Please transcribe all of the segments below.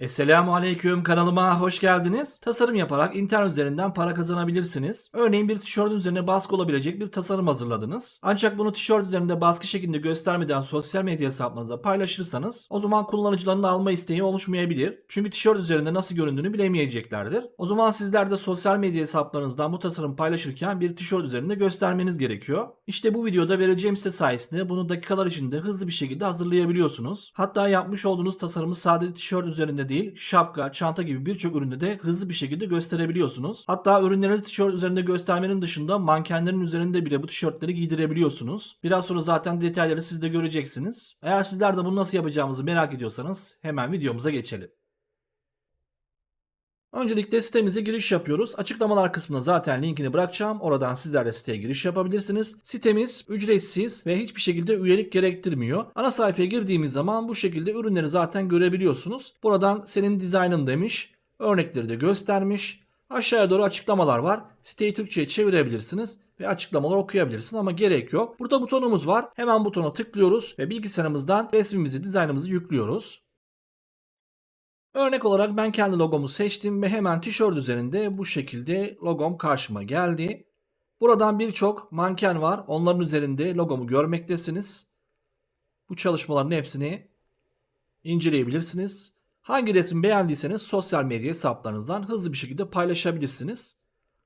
Esselamu Aleyküm kanalıma hoş geldiniz. Tasarım yaparak internet üzerinden para kazanabilirsiniz. Örneğin bir tişörtün üzerine baskı olabilecek bir tasarım hazırladınız. Ancak bunu tişört üzerinde baskı şeklinde göstermeden sosyal medya hesaplarınızda paylaşırsanız o zaman kullanıcıların alma isteği oluşmayabilir. Çünkü tişört üzerinde nasıl göründüğünü bilemeyeceklerdir. O zaman sizler de sosyal medya hesaplarınızdan bu tasarım paylaşırken bir tişört üzerinde göstermeniz gerekiyor. İşte bu videoda vereceğim site sayesinde bunu dakikalar içinde hızlı bir şekilde hazırlayabiliyorsunuz. Hatta yapmış olduğunuz tasarımı sadece tişört üzerinde değil, şapka, çanta gibi birçok üründe de hızlı bir şekilde gösterebiliyorsunuz. Hatta ürünleri tişört üzerinde göstermenin dışında mankenlerin üzerinde bile bu tişörtleri giydirebiliyorsunuz. Biraz sonra zaten detayları siz de göreceksiniz. Eğer sizler de bunu nasıl yapacağımızı merak ediyorsanız hemen videomuza geçelim. Öncelikle sitemize giriş yapıyoruz. Açıklamalar kısmına zaten linkini bırakacağım. Oradan sizler de siteye giriş yapabilirsiniz. Sitemiz ücretsiz ve hiçbir şekilde üyelik gerektirmiyor. Ana sayfaya girdiğimiz zaman bu şekilde ürünleri zaten görebiliyorsunuz. Buradan senin dizaynın demiş. Örnekleri de göstermiş. Aşağıya doğru açıklamalar var. Siteyi Türkçe'ye çevirebilirsiniz ve açıklamaları okuyabilirsiniz ama gerek yok. Burada butonumuz var. Hemen butona tıklıyoruz ve bilgisayarımızdan resmimizi, dizaynımızı yüklüyoruz. Örnek olarak ben kendi logomu seçtim ve hemen tişört üzerinde bu şekilde logom karşıma geldi. Buradan birçok manken var. Onların üzerinde logomu görmektesiniz. Bu çalışmaların hepsini inceleyebilirsiniz. Hangi resim beğendiyseniz sosyal medya hesaplarınızdan hızlı bir şekilde paylaşabilirsiniz.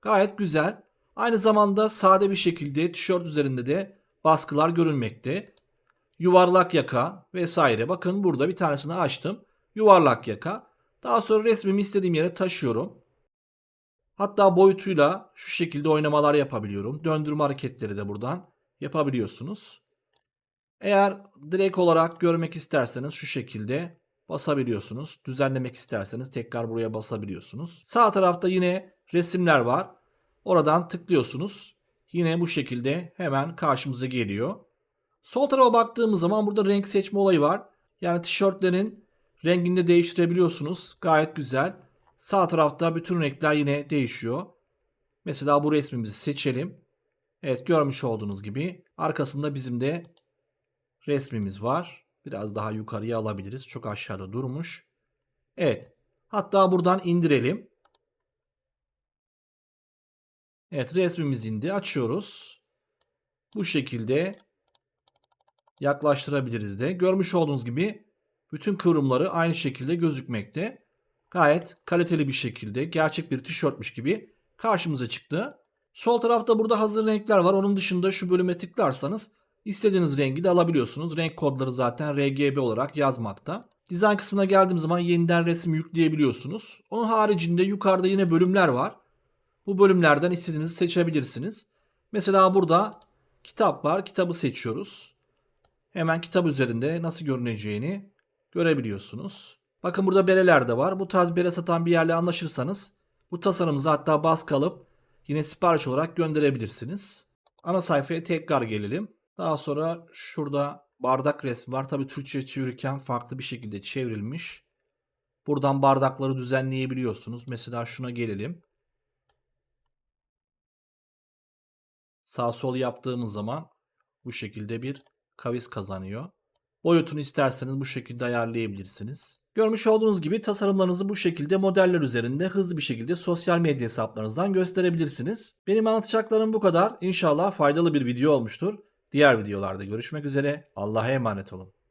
Gayet güzel. Aynı zamanda sade bir şekilde tişört üzerinde de baskılar görünmekte. Yuvarlak yaka vesaire. Bakın burada bir tanesini açtım yuvarlak yaka. Daha sonra resmimi istediğim yere taşıyorum. Hatta boyutuyla şu şekilde oynamalar yapabiliyorum. Döndürme hareketleri de buradan yapabiliyorsunuz. Eğer direkt olarak görmek isterseniz şu şekilde basabiliyorsunuz. Düzenlemek isterseniz tekrar buraya basabiliyorsunuz. Sağ tarafta yine resimler var. Oradan tıklıyorsunuz. Yine bu şekilde hemen karşımıza geliyor. Sol tarafa baktığımız zaman burada renk seçme olayı var. Yani tişörtlerin Rengini de değiştirebiliyorsunuz. Gayet güzel. Sağ tarafta bütün renkler yine değişiyor. Mesela bu resmimizi seçelim. Evet görmüş olduğunuz gibi arkasında bizim de resmimiz var. Biraz daha yukarıya alabiliriz. Çok aşağıda durmuş. Evet. Hatta buradan indirelim. Evet resmimiz indi. Açıyoruz. Bu şekilde yaklaştırabiliriz de. Görmüş olduğunuz gibi bütün kıvrımları aynı şekilde gözükmekte. Gayet kaliteli bir şekilde gerçek bir tişörtmüş gibi karşımıza çıktı. Sol tarafta burada hazır renkler var. Onun dışında şu bölüme tıklarsanız istediğiniz rengi de alabiliyorsunuz. Renk kodları zaten RGB olarak yazmakta. Dizayn kısmına geldiğim zaman yeniden resim yükleyebiliyorsunuz. Onun haricinde yukarıda yine bölümler var. Bu bölümlerden istediğinizi seçebilirsiniz. Mesela burada kitap var. Kitabı seçiyoruz. Hemen kitap üzerinde nasıl görüneceğini görebiliyorsunuz. Bakın burada bereler de var. Bu tarz bere satan bir yerle anlaşırsanız bu tasarımınızı hatta baskı alıp yine sipariş olarak gönderebilirsiniz. Ana sayfaya tekrar gelelim. Daha sonra şurada bardak resmi var. Tabi Türkçe çevirirken farklı bir şekilde çevrilmiş. Buradan bardakları düzenleyebiliyorsunuz. Mesela şuna gelelim. Sağ sol yaptığımız zaman bu şekilde bir kavis kazanıyor. Boyutunu isterseniz bu şekilde ayarlayabilirsiniz. Görmüş olduğunuz gibi tasarımlarınızı bu şekilde modeller üzerinde hızlı bir şekilde sosyal medya hesaplarınızdan gösterebilirsiniz. Benim anlatacaklarım bu kadar. İnşallah faydalı bir video olmuştur. Diğer videolarda görüşmek üzere. Allah'a emanet olun.